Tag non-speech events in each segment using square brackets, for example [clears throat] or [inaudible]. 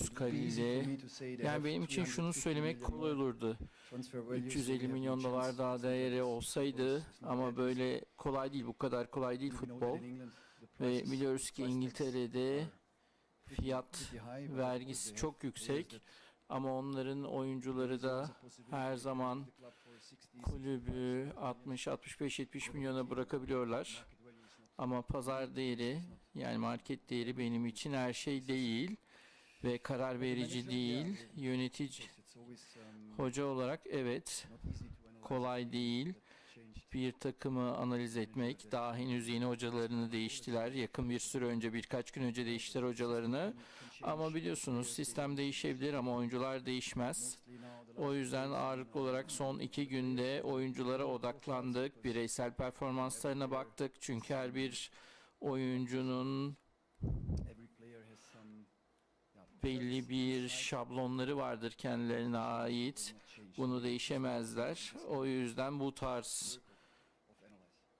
Yunus, Kalili. Yani benim için şunu söylemek kolay olurdu. 350 milyon dolar daha değeri olsaydı ama böyle kolay değil, bu kadar kolay değil futbol. Ve biliyoruz ki İngiltere'de fiyat vergisi çok yüksek ama onların oyuncuları da her zaman kulübü 60, 65, 70 milyona bırakabiliyorlar. Ama pazar değeri yani market değeri benim için her şey değil ve karar verici değil. Yönetici hoca olarak evet kolay değil. Bir takımı analiz etmek. Daha henüz yeni hocalarını değiştiler. Yakın bir süre önce birkaç gün önce değiştiler hocalarını. Ama biliyorsunuz sistem değişebilir ama oyuncular değişmez. O yüzden ağırlıklı olarak son iki günde oyunculara odaklandık. Bireysel performanslarına baktık. Çünkü her bir oyuncunun belli bir şablonları vardır kendilerine ait. Bunu değişemezler. O yüzden bu tarz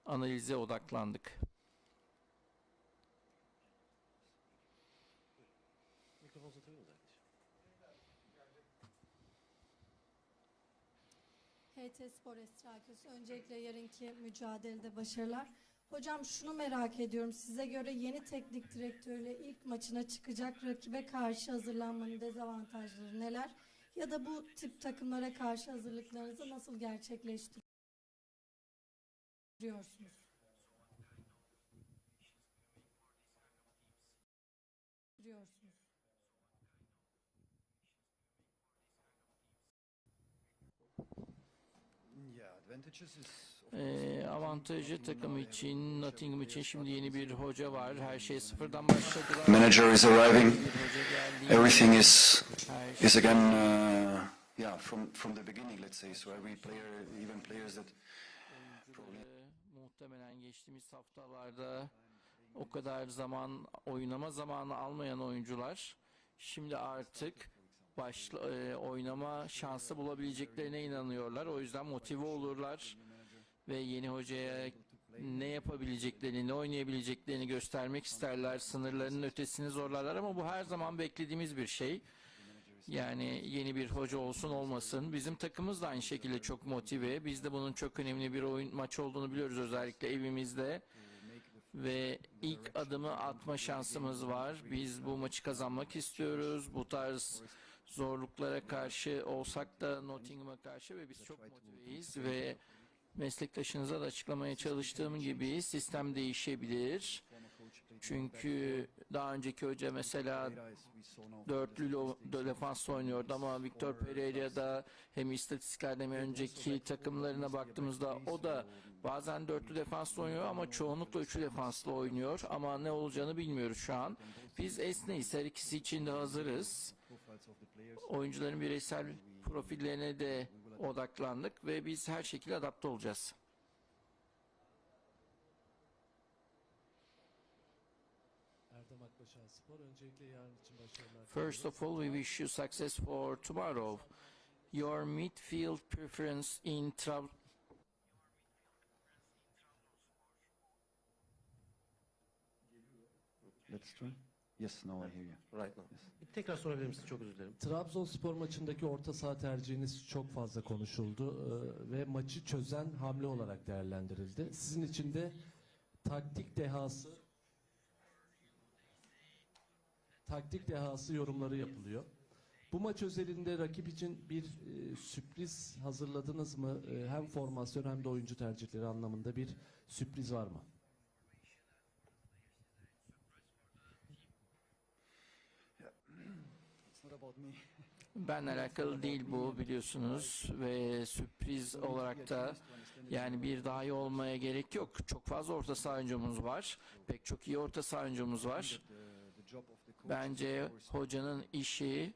analize odaklandık. Mikrofon uzatabilir miyiz? HT Spor Estrakos. Öncelikle yarınki mücadelede başarılar. Hocam şunu merak ediyorum. Size göre yeni teknik direktörle ilk maçına çıkacak rakibe karşı hazırlanmanın dezavantajları neler? Ya da bu tip takımlara karşı hazırlıklarınızı nasıl gerçekleştiriyorsunuz? Ee, avantajı takım için, Nottingham için şimdi yeni bir hoca var. Her şey sıfırdan başladılar. Manager is arriving. Everything is is again uh, yeah from from the beginning. Let's say so. Every player, even players that Ee, muhtemelen geçtiğimiz haftalarda o kadar zaman oynama zamanı almayan oyuncular şimdi artık başla, e, oynama şansı bulabileceklerine inanıyorlar. O yüzden motive olurlar ve yeni hocaya ne yapabileceklerini, ne oynayabileceklerini göstermek isterler. Sınırlarının ötesini zorlarlar ama bu her zaman beklediğimiz bir şey. Yani yeni bir hoca olsun olmasın. Bizim takımımız da aynı şekilde çok motive. Biz de bunun çok önemli bir oyun maç olduğunu biliyoruz özellikle evimizde. Ve ilk adımı atma şansımız var. Biz bu maçı kazanmak istiyoruz. Bu tarz zorluklara karşı olsak da Nottingham'a karşı ve biz çok motiveyiz ve meslektaşınıza da açıklamaya çalıştığım gibi sistem değişebilir. Çünkü daha önceki hoca mesela dörtlü defans oynuyordu ama Victor Pereira'da hem istatistiklerde hem önceki takımlarına baktığımızda o da bazen dörtlü defansla oynuyor ama çoğunlukla üçlü defansla oynuyor ama ne olacağını bilmiyoruz şu an. Biz esneyiz her ikisi için de hazırız. Oyuncuların bireysel profillerine de odaklandık ve biz her şekilde adapte olacağız. Erdem Akbaşar Spor. Öncelikle yarın için başarılar. First of all, we wish you success for tomorrow. Your midfield preference in Trab Let's try. Yes, now I hear you. Right now. Bir tekrar sorabilir misiniz? Çok özür dilerim. Trabzonspor maçındaki orta saha tercihiniz çok fazla konuşuldu Ee, ve maçı çözen hamle olarak değerlendirildi. Sizin için de taktik dehası taktik dehası yorumları yapılıyor. Bu maç özelinde rakip için bir e, sürpriz hazırladınız mı? E, hem formasyon hem de oyuncu tercihleri anlamında bir sürpriz var mı? It's not about me. Ben alakalı değil bu biliyorsunuz ve sürpriz olarak da yani bir daha iyi olmaya gerek yok. Çok fazla orta saha var. Pek çok iyi orta saha var. Bence hocanın işi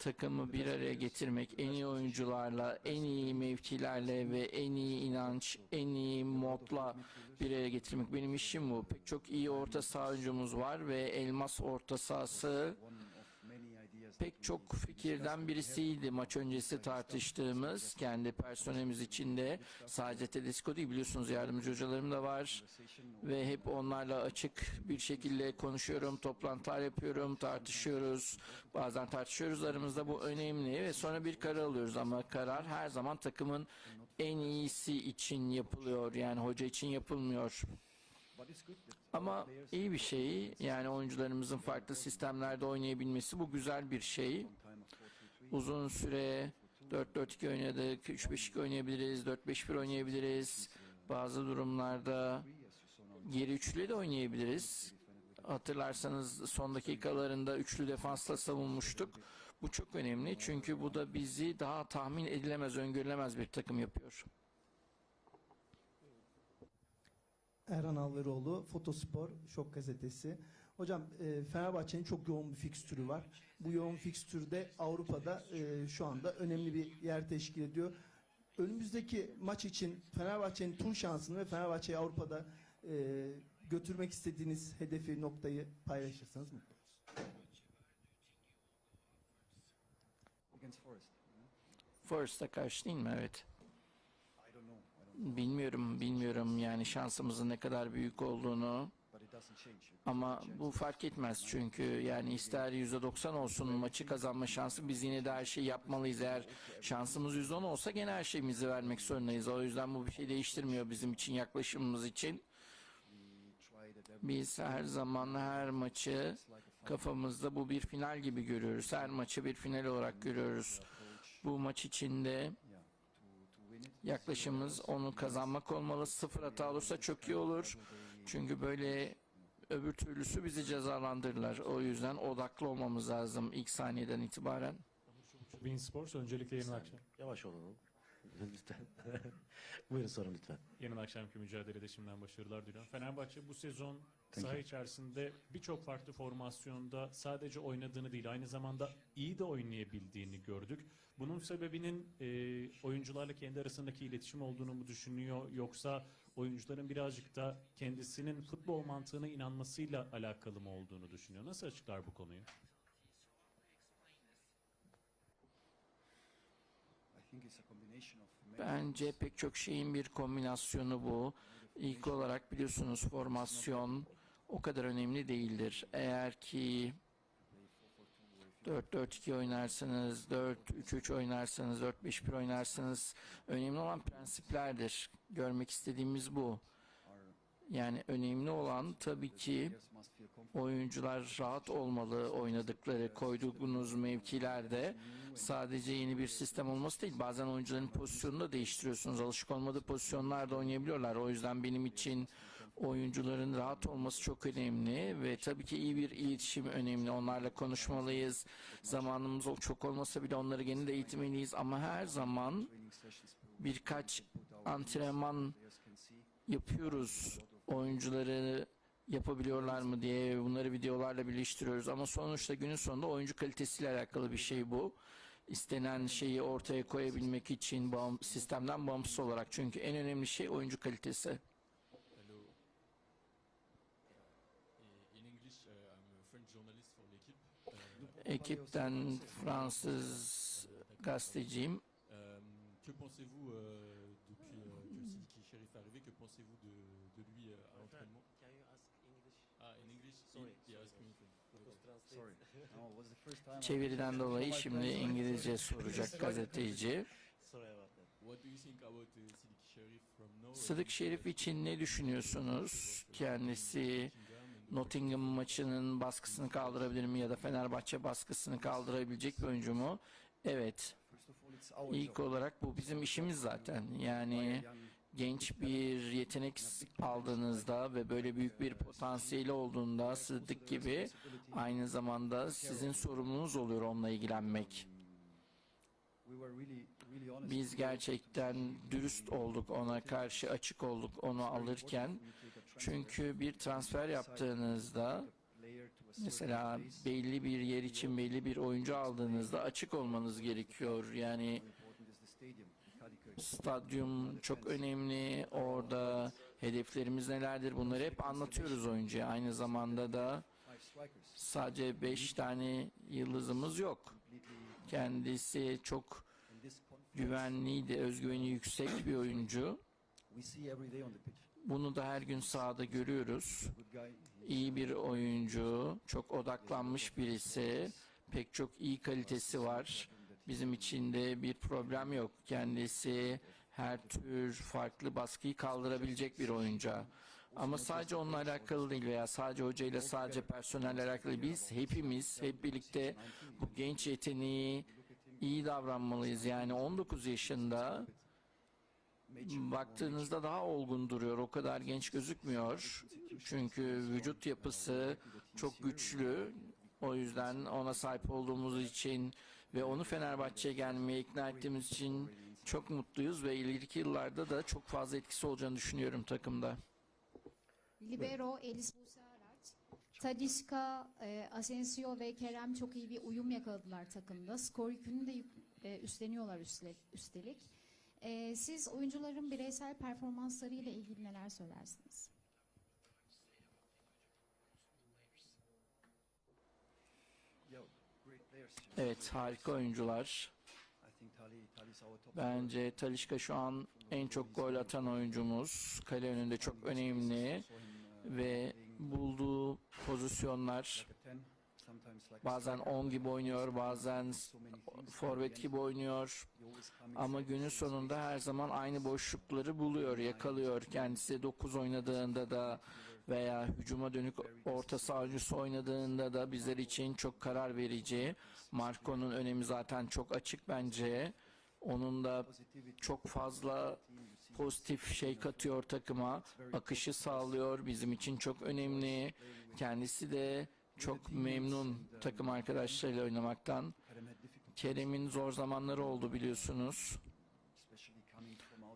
takımı bir araya getirmek, en iyi oyuncularla, en iyi mevkilerle ve en iyi inanç, en iyi modla bir araya getirmek. Benim işim bu. Pek çok iyi orta saha oyuncumuz var ve elmas orta sahası pek çok fikirden birisiydi maç öncesi tartıştığımız kendi personelimiz içinde. Sadece Tedesco değil biliyorsunuz yardımcı hocalarım da var ve hep onlarla açık bir şekilde konuşuyorum, toplantılar yapıyorum, tartışıyoruz. Bazen tartışıyoruz aramızda bu önemli ve sonra bir karar alıyoruz ama karar her zaman takımın en iyisi için yapılıyor yani hoca için yapılmıyor. Ama iyi bir şey yani oyuncularımızın farklı sistemlerde oynayabilmesi bu güzel bir şey. time of 4-3-3, Uzun süre 4-4-2 oynadık, 3-5-2 oynayabiliriz, 4-5-1 oynayabiliriz. Bazı durumlarda geri üçlü de oynayabiliriz. Hatırlarsanız son dakikalarında üçlü defansla savunmuştuk. Bu çok önemli çünkü bu da bizi daha tahmin edilemez, öngörülemez bir takım yapıyor. Erhan Alveroğlu, Fotospor, Şok Gazetesi. Hocam e, Fenerbahçe'nin çok yoğun bir fikstürü var. Bu yoğun fikstürde Avrupa'da e, şu anda önemli bir yer teşkil ediyor. Önümüzdeki maç için Fenerbahçe'nin tüm şansını ve Fenerbahçe'yi Avrupa'da e, götürmek istediğiniz hedefi, noktayı paylaşırsanız mutlu oluruz. Forest'a karşı değil mi? Evet. Bilmiyorum, bilmiyorum yani şansımızın ne kadar büyük olduğunu. Ama bu fark etmez çünkü yani ister %90 olsun maçı kazanma şansı biz yine de her şeyi yapmalıyız. Eğer şansımız %10 olsa gene her şeyimizi vermek zorundayız. O yüzden bu bir şey değiştirmiyor bizim için yaklaşımımız için. Biz her zaman her maçı kafamızda bu bir final gibi görüyoruz. Her maçı bir final olarak görüyoruz. Bu maç içinde yaklaşımımız onu kazanmak olmalı. Sıfır hata olursa çok iyi olur. Çünkü böyle öbür türlüsü bizi cezalandırırlar. O yüzden odaklı olmamız lazım ilk saniyeden itibaren. Bein Sports öncelikle yarın akşam. Yavaş olalım. [laughs] Lütfen. [laughs] Buyurun sorun lütfen. Yarın akşamki mücadelede şimdiden başarılar diliyorum. Fenerbahçe bu sezon Thank saha you. içerisinde birçok farklı formasyonda sadece oynadığını değil aynı zamanda iyi de oynayabildiğini gördük. Bunun sebebinin e, oyuncularla kendi arasındaki iletişim olduğunu mu düşünüyor yoksa oyuncuların birazcık da kendisinin futbol mantığına inanmasıyla alakalı mı olduğunu düşünüyor? Nasıl açıklar bu konuyu? Bence pek çok şeyin bir kombinasyonu bu. İlk olarak biliyorsunuz formasyon o kadar önemli değildir. Eğer ki 4-4-2 oynarsanız, 4-3-3 oynarsanız, 4-5-1 oynarsanız önemli olan prensiplerdir. Görmek istediğimiz bu. Yani önemli olan tabii ki oyuncular rahat olmalı oynadıkları, koyduğunuz mevkilerde. Sadece yeni bir sistem olması değil. Bazen oyuncuların pozisyonunu da değiştiriyorsunuz. Alışık olmadığı pozisyonlarda oynayabiliyorlar. O yüzden benim için oyuncuların rahat olması çok önemli ve tabii ki iyi bir iletişim önemli. Onlarla konuşmalıyız. Zamanımız çok olmasa bile onları gene de eğitmeliyiz ama her zaman birkaç antrenman yapıyoruz. Oyuncuları yapabiliyorlar mı diye bunları videolarla birleştiriyoruz. Ama sonuçta günün sonunda oyuncu kalitesiyle alakalı bir şey bu. İstenen şeyi ortaya koyabilmek için bağım, sistemden bağımsız olarak. Çünkü en önemli şey oyuncu kalitesi. Hello. In English, uh, I'm a French journalist for l'équipe. Uh, Ekipten Fransız gazeteciyim. euh, que pensez-vous euh, depuis euh, que Sidiki Sherif est arrivé Que pensez-vous de, de lui euh, à l'entraînement Ah, in English Sorry, me. Sorry. [laughs] No, was the first time Çeviriden dolayı şimdi İngilizce soracak gazeteci. Sorry about that. What do you think about uh, Sidiki Sherif from now? Sıdık Şerif için ne düşünüyorsunuz? Kendisi Nottingham maçının baskısını kaldırabilir mi ya da Fenerbahçe baskısını kaldırabilecek bir oyuncu mu? Evet. İlk olarak bu bizim işimiz zaten. Yani genç bir yetenek aldığınızda ve böyle büyük bir potansiyeli olduğunda Sıddık gibi aynı zamanda sizin sorumluluğunuz oluyor onunla ilgilenmek. Biz gerçekten dürüst olduk ona karşı açık olduk onu alırken. Çünkü bir transfer yaptığınızda mesela belli bir yer için belli bir oyuncu aldığınızda açık olmanız gerekiyor. Yani stadyum çok önemli. Orada hedeflerimiz nelerdir? Bunları hep anlatıyoruz oyuncuya. Aynı zamanda da. Sadece 5 tane yıldızımız yok. Kendisi çok in this confidence güvenli de özgüveni yüksek bir oyuncu. Bunu da her gün sahada görüyoruz. İyi bir oyuncu, çok odaklanmış birisi. Pek çok iyi kalitesi var. Bizim için de bir problem yok. Kendisi her tür farklı baskıyı kaldırabilecek bir oyuncu. Ama sadece onunla alakalı değil veya sadece hocayla sadece personelle alakalı. Biz hepimiz hep birlikte bu genç yeteneği iyi davranmalıyız. Yani 19 yaşında baktığınızda daha olgun duruyor. O kadar genç gözükmüyor. Çünkü vücut yapısı çok güçlü. O yüzden ona sahip olduğumuz için ve onu Fenerbahçe'ye gelmeye ikna ettiğimiz için çok mutluyuz ve ileriki yıllarda da çok fazla etkisi olacağını düşünüyorum takımda. Libero, Elis Buse Araç. Tadişka, e, Asensio ve Kerem çok iyi bir uyum yakaladılar takımda. Skor yükünü de yük- e, üstleniyorlar üstle- üstelik. E, siz oyuncuların bireysel performanslarıyla ilgili neler söylersiniz? Evet harika oyuncular. Bence Talişka şu an en çok gol atan oyuncumuz. Kale önünde çok önemli ve bulduğu pozisyonlar bazen 10 gibi oynuyor, bazen forvet gibi oynuyor. Ama günün sonunda her zaman aynı boşlukları buluyor, yakalıyor. Kendisi 9 oynadığında da veya hücuma dönük orta saha oynadığında da bizler için çok karar verici. Marco'nun önemi zaten çok açık bence. Onun da çok fazla pozitif şey katıyor takıma. Akışı sağlıyor. Bizim için çok önemli. Kendisi de çok memnun takım arkadaşlarıyla oynamaktan. Kerem'in zor zamanları oldu biliyorsunuz.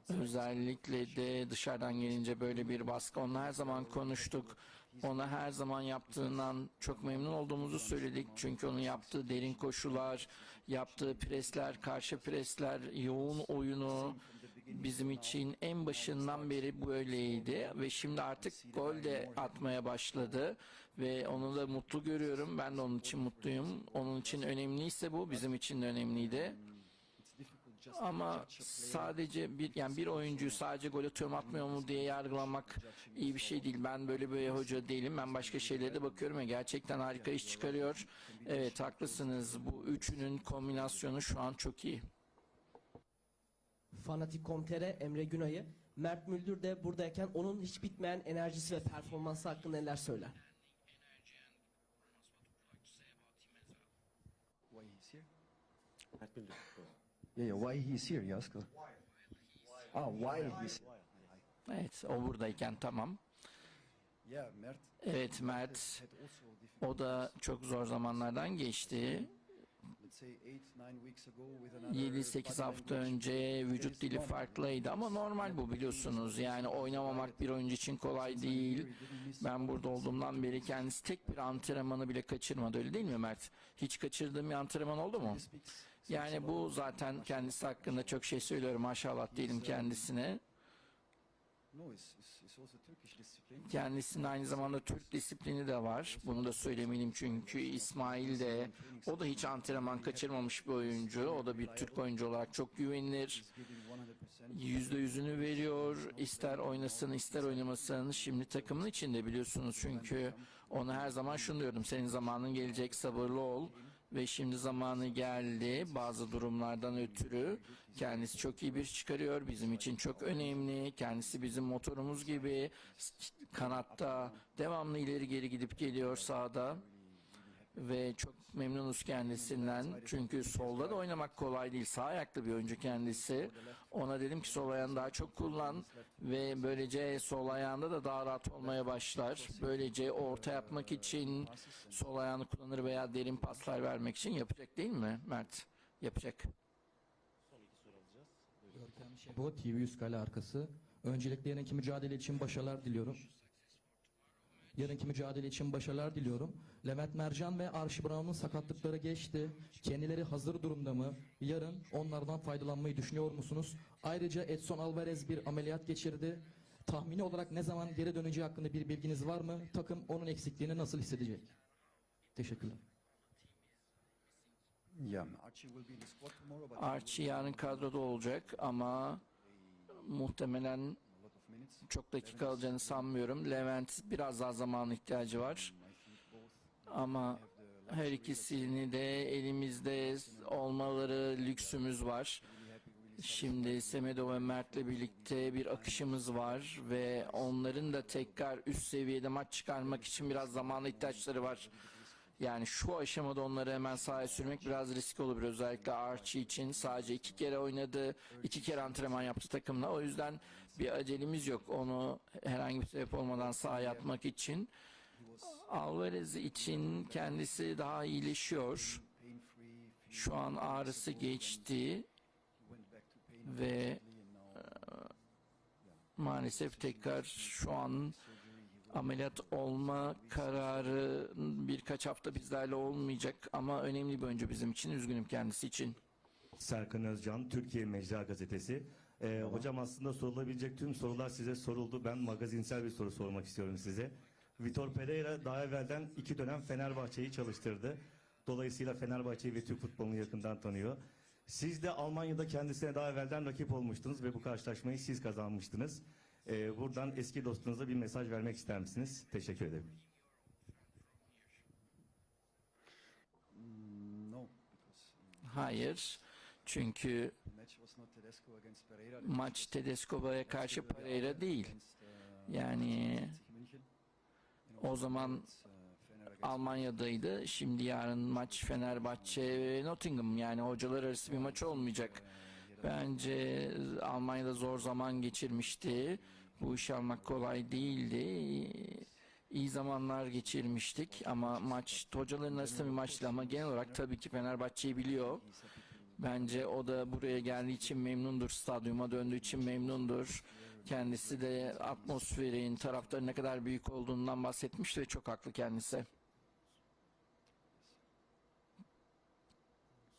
Özellikle de dışarıdan gelince böyle bir baskı. Onunla her zaman konuştuk. Ona her zaman yaptığından çok memnun olduğumuzu söyledik. Çünkü onun yaptığı derin koşular, yaptığı presler, karşı presler, yoğun oyunu bizim için en başından beri böyleydi. Ve şimdi artık gol de atmaya başladı. Ve onu da mutlu görüyorum. Ben de onun için mutluyum. Onun için önemliyse bu, bizim için de önemliydi. Ama sadece bir yani bir oyuncuyu sadece gol atıyor atmıyor mu diye yargılamak iyi bir şey değil. Ben böyle bir hoca değilim. Ben başka şeylere de bakıyorum ve gerçekten harika iş çıkarıyor. Evet haklısınız. Bu üçünün kombinasyonu şu an çok iyi. Fanatik.com.tr Emre Günay'ı. Mert Müldür de buradayken onun hiç bitmeyen enerjisi ve performansı hakkında neler söyler? Why he's here? Mert Müldür. Yeah, yeah. Why he's here? You ask. Ah, why he's? Evet o buradayken tamam. Evet Mert o da çok zor zamanlardan geçti. 7-8 body hafta önce vücut dili farklıydı ama normal bu biliyorsunuz. Yani oynamamak bir oyuncu için kolay değil. Ben burada olduğumdan beri kendisi tek bir antrenmanı bile kaçırmadı öyle değil mi Mert? Hiç kaçırdığım bir antrenman oldu mu? Yani bu zaten kendisi hakkında çok şey söylüyorum maşallah diyelim kendisine. Kendisinin aynı zamanda Türk disiplini de var. Bunu da söylemeliyim çünkü İsmail de o da hiç antrenman kaçırmamış bir oyuncu. O da bir Türk oyuncu olarak çok güvenilir. He's giving 100%. Yüzde yüzünü veriyor. İster oynasın ister oynamasın. Şimdi takımın içinde biliyorsunuz çünkü ona her zaman şunu diyordum. Senin zamanın gelecek sabırlı ol. Ve şimdi zamanı geldi. Bazı durumlardan ötürü kendisi çok iyi bir çıkarıyor. Bizim için çok önemli. Kendisi bizim motorumuz gibi. Kanatta devamlı ileri geri gidip geliyor sahada. Ve çok memnunuz kendisinden. Çünkü solda da oynamak kolay değil. Sağ ayaklı bir oyuncu kendisi. Ona dedim ki sol ayağını daha çok kullan ve böylece sol ayağında da daha rahat olmaya başlar. Böylece orta yapmak için sol ayağını kullanır veya derin paslar vermek için yapacak değil mi Mert? Yapacak. Şebo, TV 100 kale arkası. Öncelikle yarınki mücadele için başarılar diliyorum. Yarınki mücadele için başarılar diliyorum. Levent Mercan ve Arşi Brown'un sakatlıkları geçti. Kendileri hazır durumda mı? Yarın onlardan faydalanmayı düşünüyor musunuz? Ayrıca Edson Alvarez bir ameliyat geçirdi. Tahmini olarak ne zaman geri döneceği hakkında bir bilginiz var mı? Takım onun eksikliğini nasıl hissedecek? Teşekkürler. Yeah, Archie yarın kadroda olacak ama muhtemelen çok dakika alacağını sanmıyorum. Levent biraz daha zaman ihtiyacı var. Ama her ikisini de elimizde olmaları lüksümüz var. Şimdi Semedo ve Mert'le birlikte bir akışımız var ve onların da tekrar üst seviyede maç çıkarmak için biraz zamana ihtiyaçları var. Yani şu aşamada onları hemen sahaya sürmek biraz riskli olabilir. Özellikle Archie için sadece iki kere oynadı, iki kere antrenman yaptı takımla. O yüzden bir acelemiz yok onu herhangi bir sebep olmadan sahaya atmak için. Alvarez için kendisi daha iyileşiyor. Şu an ağrısı geçti ve e, maalesef tekrar şu an ameliyat olma kararı birkaç hafta bizlerle olmayacak ama önemli bir oyuncu bizim için. Üzgünüm kendisi için. Serkan Özcan, Türkiye Mecra Gazetesi. Ee, hocam aslında sorulabilecek tüm sorular size soruldu. Ben magazinsel bir soru sormak istiyorum size. Vitor Pereira daha evvelden iki dönem Fenerbahçe'yi çalıştırdı. Dolayısıyla Fenerbahçe'yi ve Türk futbolunu yakından tanıyor. Siz de Almanya'da kendisine daha evvelden rakip olmuştunuz ve bu karşılaşmayı siz kazanmıştınız. Ee, buradan eski dostunuza bir mesaj vermek ister misiniz? Teşekkür ederim. Hayır. Çünkü maç Tedesco'ya karşı Pereira değil. Yani 60 München. You know, o zaman Almanya'daydı. Şimdi yarın maç Fenerbahçe Nottingham. Yani hocalar arası bir maç olmayacak. Bence Almanya'da zor zaman geçirmişti. Bu iş almak kolay değildi. İyi zamanlar geçirmiştik ama maç hocaların arasında bir maçtı ama genel olarak tabii ki Fenerbahçe'yi biliyor. Bence o da buraya geldiği için memnundur. Stadyuma döndüğü için memnundur. Kendisi de atmosferin, taraftarın ne kadar büyük olduğundan bahsetmiş ve çok haklı kendisi.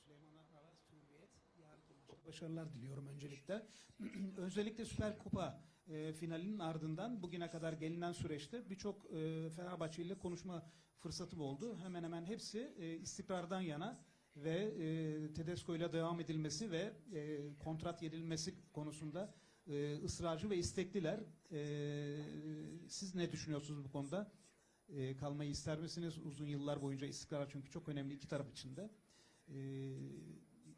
Süleyman Aras Hürriyet. Yarınki maçta başarılar diliyorum öncelikle. [clears throat] öncelikle Süper Kupa e, finalinin ardından bugüne kadar gelinen süreçte birçok e, Fenerbahçe ile konuşma fırsatım oldu. Hemen hemen hepsi e, istikrardan yana ve e, Tedesco ile devam edilmesi ve e, kontrat yenilmesi konusunda e, ısrarcı ve istekliler. E, siz ne düşünüyorsunuz bu konuda? E, kalmayı ister misiniz? Uzun yıllar boyunca istikrar çünkü çok önemli iki taraf için de. E,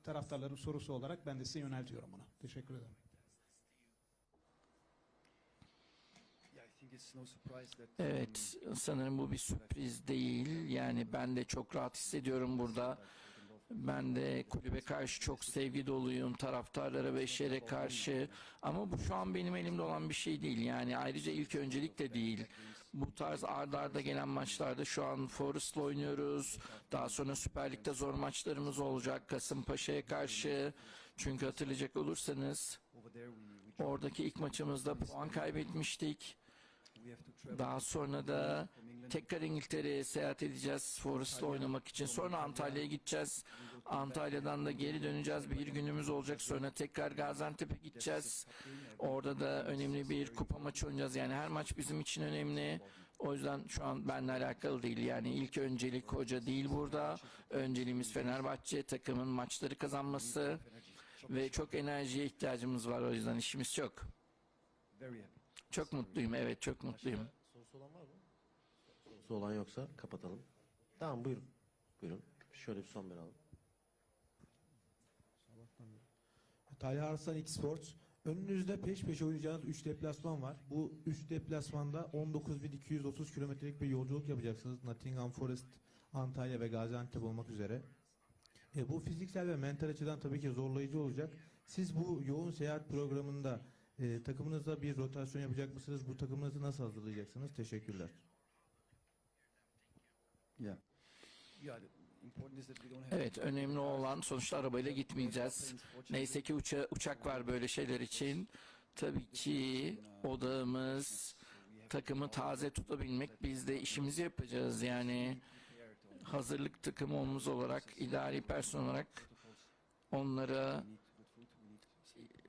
taraftarların sorusu olarak ben de size yöneltiyorum bunu. Teşekkür ederim. Evet, sanırım bu bir sürpriz değil. Yani ben de çok rahat hissediyorum burada. Ben de kulübe karşı çok sevgi doluyum, taraftarlara ve şere karşı. Ama bu şu an benim elimde olan bir şey değil. Yani ayrıca ilk öncelik de değil. Bu tarz ardarda arda gelen maçlarda şu an Forest'la oynuyoruz. Daha sonra Süper Lig'de zor maçlarımız olacak. Kasımpaşa'ya karşı. Çünkü hatırlayacak olursanız oradaki ilk maçımızda puan kaybetmiştik. Daha sonra da tekrar İngiltere'ye seyahat edeceğiz Forest'la oynamak için. Sonra Antalya'ya gideceğiz. Antalya'dan da geri döneceğiz. Bir günümüz olacak. Sonra tekrar Gaziantep'e gideceğiz. Orada da önemli bir kupa maçı oynayacağız. Yani her maç bizim için önemli. O yüzden şu an benimle alakalı değil. Yani ilk öncelik hoca değil burada. Önceliğimiz Fenerbahçe takımın maçları kazanması ve çok enerjiye ihtiyacımız var. O yüzden işimiz çok. Very. Çok mutluyum. Evet çok mutluyum. Sorusu olan var mı? Sorusu olan yoksa kapatalım. Tamam buyurun. Buyurun. Şöyle bir son bir alalım. Talha Arslan X Sports. Önünüzde peş peşe oynayacağınız 3 deplasman var. Bu 3 deplasmanda 19.230 kilometrelik bir yolculuk yapacaksınız. Nottingham Forest, Antalya ve Gaziantep olmak üzere. E, bu fiziksel ve mental açıdan tabii ki zorlayıcı olacak. Siz bu yoğun seyahat programında e, takımınızda bir rotasyon yapacak mısınız? Bu takımınızı nasıl hazırlayacaksınız? Teşekkürler. Yeah. Evet önemli olan sonuçta arabayla gitmeyeceğiz. Neyse ki uça- uçak var böyle şeyler için. Tabii ki odağımız takımı taze tutabilmek. Biz de işimizi yapacağız yani hazırlık takımımız olarak idari personel olarak onlara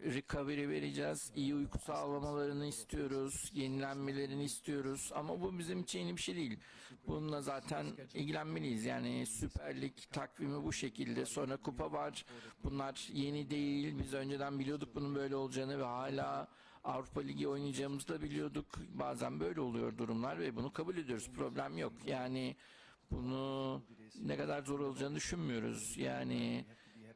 recovery vereceğiz. iyi uyku sağlamalarını istiyoruz. Yenilenmelerini istiyoruz. Ama bu bizim için yeni bir şey değil. Bununla zaten ilgilenmeliyiz. Yani Süper Lig takvimi bu şekilde. Sonra kupa var. Bunlar yeni değil. Biz önceden biliyorduk bunun böyle olacağını ve hala Avrupa Ligi oynayacağımızı da biliyorduk. Bazen böyle oluyor durumlar ve bunu kabul ediyoruz. Problem yok. Yani bunu ne kadar zor olacağını düşünmüyoruz. Yani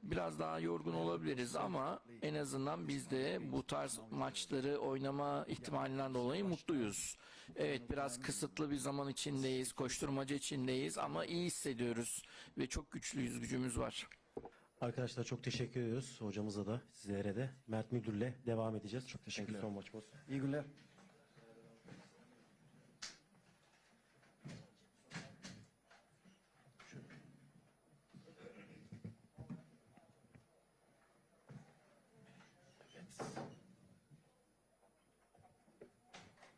biraz daha yorgun olabiliriz ama en azından biz de bu tarz maçları oynama ihtimalinden dolayı mutluyuz. Evet biraz kısıtlı bir zaman içindeyiz, koşturmaca içindeyiz ama iyi hissediyoruz ve çok güçlüyüz, gücümüz var. Arkadaşlar çok teşekkür ediyoruz. Hocamıza da sizlere de. Mert Müdür'le devam edeceğiz. Çok teşekkürler. Son maçımız. İyi günler.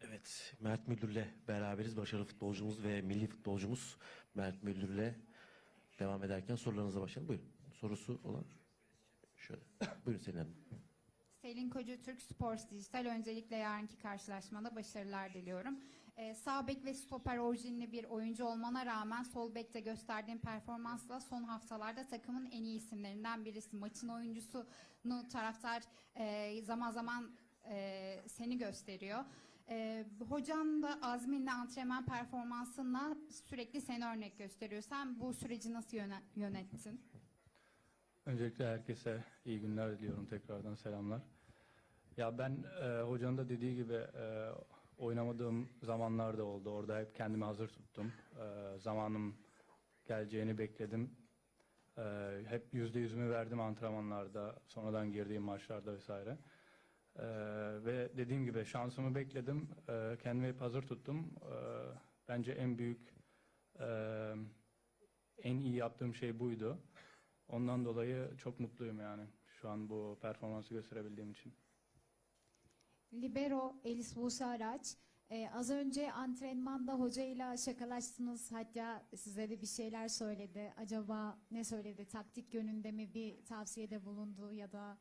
Evet, Mert Müldür'le beraberiz. Başarılı futbolcumuz ve milli futbolcumuz Mert Müldür'le devam ederken sorularınıza başlayalım. Buyurun. Sorusu olan şöyle. Buyurun Selin Hanım. Selin Koca Türk Sports Dijital öncelikle yarınki karşılaşmada başarılar diliyorum. Ee, sağ bek ve stoper orijinli bir oyuncu olmana rağmen sol bekte gösterdiğin performansla son haftalarda takımın en iyi isimlerinden birisi. Maçın oyuncusunu taraftar e, zaman zaman e, seni gösteriyor. E, hocan da azminle antrenman performansınla sürekli seni örnek gösteriyor. Sen bu süreci nasıl yöne- yönettin? Öncelikle herkese iyi günler diliyorum. Tekrardan selamlar. Ya ben e, hocanın da dediği gibi e, oynamadığım zamanlar da oldu. Orada hep kendimi hazır tuttum. E, zamanım geleceğini bekledim. E, hep yüzde yüzümü verdim antrenmanlarda, sonradan girdiğim maçlarda vesaire. E, ve dediğim gibi şansımı bekledim. E, kendimi hep hazır tuttum. E, bence en büyük, e, en iyi yaptığım şey buydu. Ondan dolayı çok mutluyum yani şu an bu performansı gösterebildiğim için. Libero Elis Buse Araç. Ee, az önce antrenmanda hocayla şakalaştınız. Hatta size de bir şeyler söyledi. Acaba ne söyledi? Taktik yönünde mi bir tavsiyede bulundu ya da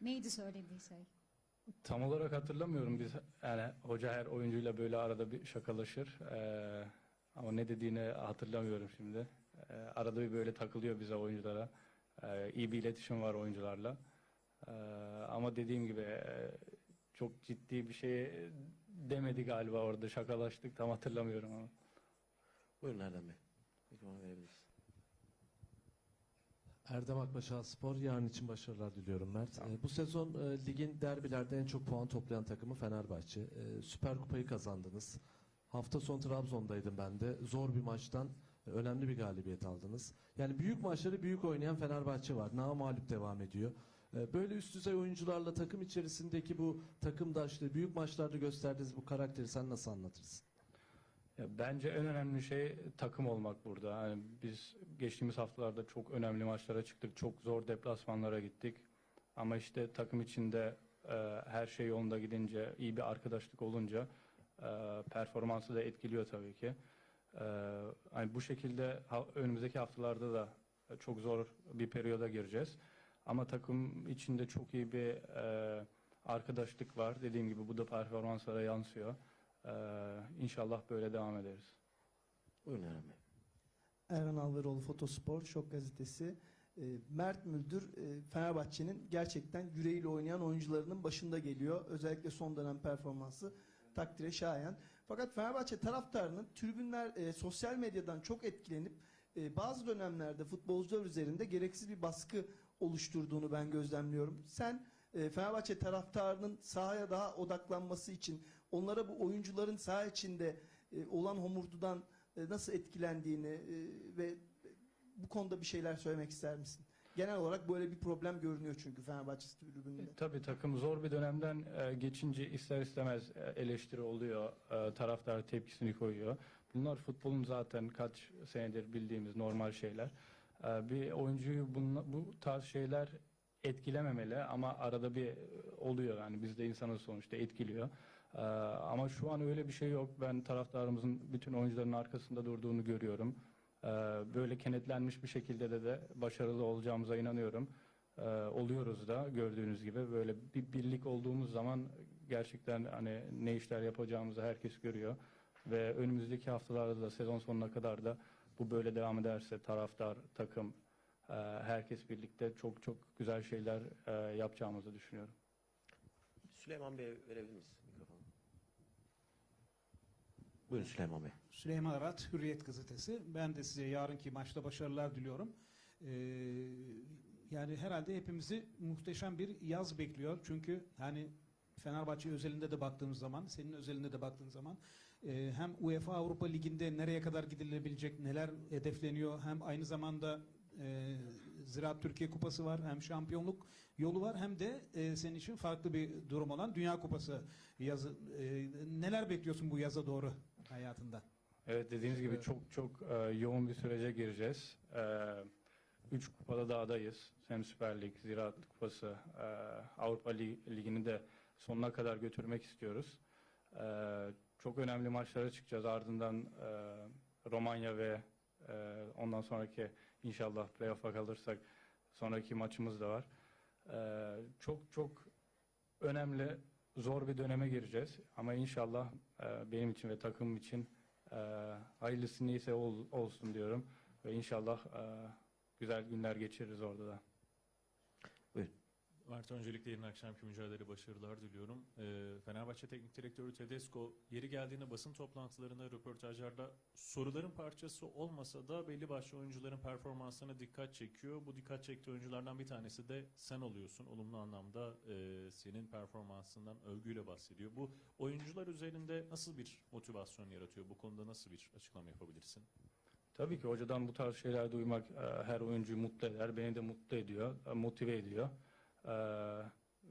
neydi söylediği şey? Tam olarak hatırlamıyorum biz yani hoca her oyuncuyla böyle arada bir şakalaşır Ee, ama ne dediğini hatırlamıyorum şimdi. Ee, arada bir böyle takılıyor bize oyunculara. Ee, iyi bir iletişim var oyuncularla. Ee, ama dediğim gibi e, çok ciddi bir şey demedi galiba orada şakalaştık tam hatırlamıyorum ama. Buyurun Erdem Bey. Mikrofonu verebiliriz. Erdem Akbaşa Spor yarın için başarılar diliyorum Mert. Ee, bu sezon e, ligin derbilerde en çok puan toplayan takımı Fenerbahçe. Ee, Süper Kupayı kazandınız. Hafta sonu Trabzon'daydım ben de. Zor bir maçtan e, önemli bir galibiyet aldınız. Yani büyük maçları büyük oynayan Fenerbahçe var. Namağlup devam ediyor. Ee, Böyle üst düzey oyuncularla takım içerisindeki bu takımdaşlığı büyük maçlarda gösterdiğiniz bu karakteri sen nasıl anlatırsın? Bence en önemli şey takım olmak burada. Yani biz geçtiğimiz haftalarda çok önemli maçlara çıktık. Çok zor deplasmanlara gittik. Ama işte takım içinde e, her şey yolunda gidince, iyi bir arkadaşlık olunca e, performansı da etkiliyor tabii ki. E, hani bu şekilde ha- önümüzdeki haftalarda da çok zor bir periyoda gireceğiz. Ama takım içinde çok iyi bir e, arkadaşlık var. Dediğim gibi bu da performanslara yansıyor. Ee, inşallah böyle devam ederiz. Buyurun Erdem Bey. Erhan Alveroğlu Fotospor, Şok Gazetesi. E, Mert Müldür e, Fenerbahçe'nin gerçekten yüreğiyle oynayan oyuncularının başında geliyor. Özellikle son dönem performansı takdire şayan. Fakat Fenerbahçe taraftarının tribünler e, sosyal medyadan çok etkilenip e, bazı dönemlerde futbolcular üzerinde gereksiz bir baskı oluşturduğunu ben gözlemliyorum. Sen e, Fenerbahçe taraftarının sahaya daha odaklanması için onlara bu oyuncuların saha içinde e, olan homurdudan e, nasıl etkilendiğini e, ve bu konuda bir şeyler söylemek ister misin? Genel olarak böyle bir problem görünüyor çünkü Fenerbahçe tribününde. Tabii takım zor bir dönemden e, geçince ister istemez e, eleştiri oluyor. E, taraftar tepkisini koyuyor. Bunlar futbolun zaten kaç senedir bildiğimiz normal şeyler. E, bir oyuncuyu bunla, bu tarz şeyler etkilememeli ama arada bir e, oluyor yani biz de sonuçta etkiliyor. E, ama şu an öyle bir şey yok. Ben taraftarımızın bütün oyuncuların arkasında durduğunu görüyorum. E, böyle kenetlenmiş bir şekilde de de başarılı olacağımıza inanıyorum. e, oluyoruz da gördüğünüz gibi böyle bir birlik olduğumuz zaman gerçekten hani ne işler yapacağımızı herkes görüyor ve önümüzdeki haftalarda da sezon sonuna kadar da bu böyle devam ederse taraftar, takım, e, herkes birlikte çok çok güzel şeyler e, yapacağımızı düşünüyorum. Süleyman Bey verebilir miyiz? Buyurun Süleyman Bey. Süleyman Arat, Hürriyet Gazetesi. Ben de size yarınki maçta başarılar diliyorum. Ee, yani herhalde hepimizi muhteşem bir yaz bekliyor. Çünkü hani Fenerbahçe özelinde de baktığımız zaman, senin özelinde de baktığın zaman e, hem UEFA Avrupa Ligi'nde nereye kadar gidilebilecek, neler hedefleniyor, hem aynı zamanda e, Ziraat Türkiye Kupası var, hem şampiyonluk yolu var, hem de e, senin için farklı bir durum olan Dünya Kupası yazı. E, neler bekliyorsun bu yaza doğru hayatında? Evet dediğiniz gibi çok çok e, yoğun bir sürece gireceğiz. E, üç kupada da adayız. Hem Süper Lig, Ziraat Kupası, e, Avrupa Lig- Ligi'ni de sonuna kadar götürmek istiyoruz. E, çok önemli maçlara çıkacağız. Ardından e, Romanya ve e, ondan sonraki inşallah playoff'a kalırsak sonraki maçımız da var. E, çok çok önemli, zor bir döneme gireceğiz. Ama inşallah e, benim için ve takımım için e, hayırlısı neyse ol- olsun diyorum. Ve inşallah e, güzel günler geçiririz orada da. Mert öncelikle yarın akşamki mücadele başarılar diliyorum. Ee, Fenerbahçe Teknik Direktörü Tedesco yeri geldiğinde basın toplantılarında, röportajlarda soruların parçası olmasa da belli başlı oyuncuların performanslarına dikkat çekiyor. Bu dikkat çektiği oyunculardan bir tanesi de sen oluyorsun. Olumlu anlamda e, senin performansından övgüyle bahsediyor. Bu oyuncular üzerinde nasıl bir motivasyon yaratıyor? Bu konuda nasıl bir açıklama yapabilirsin? Tabii ki hocadan bu tarz şeyler duymak e, her oyuncuyu mutlu eder. Beni de mutlu ediyor, e, motive ediyor. E,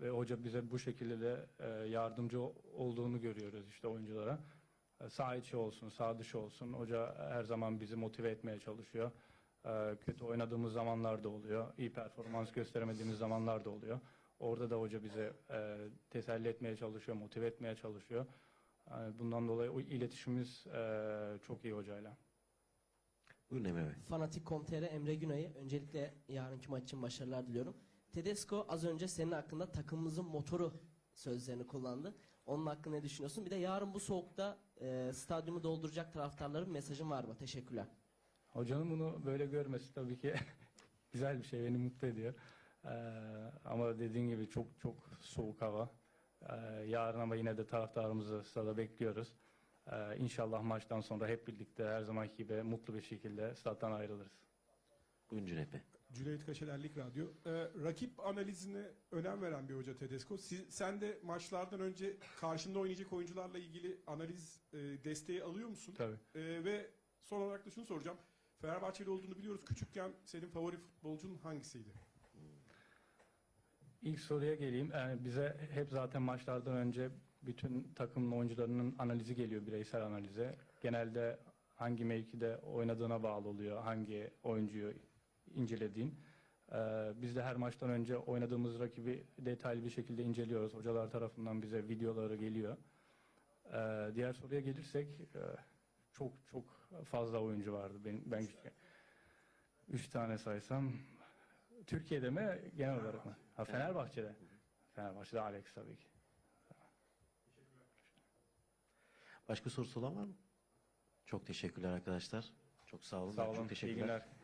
ve hoca bize bu şekilde de e, yardımcı olduğunu görüyoruz işte oyunculara. E, sağ içi olsun, sağ dışı olsun. Hoca her zaman bizi motive etmeye çalışıyor. E, kötü oynadığımız zamanlar da oluyor. iyi performans gösteremediğimiz zamanlar da oluyor. Orada da hoca bize e, teselli etmeye çalışıyor, motive etmeye çalışıyor. Yani bundan dolayı o iletişimimiz e, çok iyi hocayla. Buyurun Emre Bey. Fanatik.com.tr Emre Günay'ı öncelikle yarınki maç için başarılar diliyorum. Tedesco az önce senin hakkında takımımızın motoru sözlerini kullandı. Onun hakkında ne düşünüyorsun? Bir de yarın bu soğukta e, stadyumu dolduracak taraftarların mesajın var mı? Teşekkürler. Hocanın bunu böyle görmesi tabii ki [laughs] güzel bir şey, beni mutlu ediyor. Ee, ama dediğin gibi çok çok soğuk hava. Ee, yarın ama yine de taraftarımızı stada bekliyoruz. Ee, inşallah maçtan sonra hep birlikte her zamanki gibi mutlu bir şekilde stat'tan ayrılırız. Buyurun Cüneyt Bey. Cüneyt Kaşeler Lig Radyo. Ee, rakip analizine önem veren bir hoca Tedesco. Siz, sen de maçlardan önce karşında oynayacak oyuncularla ilgili analiz e, desteği alıyor musun? Tabii. Ee, ve son olarak da şunu soracağım. Fenerbahçeli olduğunu biliyoruz. Küçükken senin favori futbolcun hangisiydi? İlk soruya geleyim. Yani bize hep zaten maçlardan önce bütün takımın oyuncularının analizi geliyor, bireysel analize. Genelde hangi mevkide oynadığına bağlı oluyor, hangi oyuncuyu incelediğin. Ee, biz de her maçtan önce oynadığımız rakibi detaylı bir şekilde inceliyoruz. Hocalar tarafından bize videoları geliyor. Ee, diğer soruya gelirsek e, çok çok fazla oyuncu vardı. Benim, ben üç tane saysam Türkiye'de mi genel olarak mı? Ha Fenerbahçe'de. Fenerbahçe'de Alex tabii ki. Başka sorusu olan var mı? Çok teşekkürler arkadaşlar. Çok sağ olun. Sağ olun. Çok İyi teşekkürler. günler.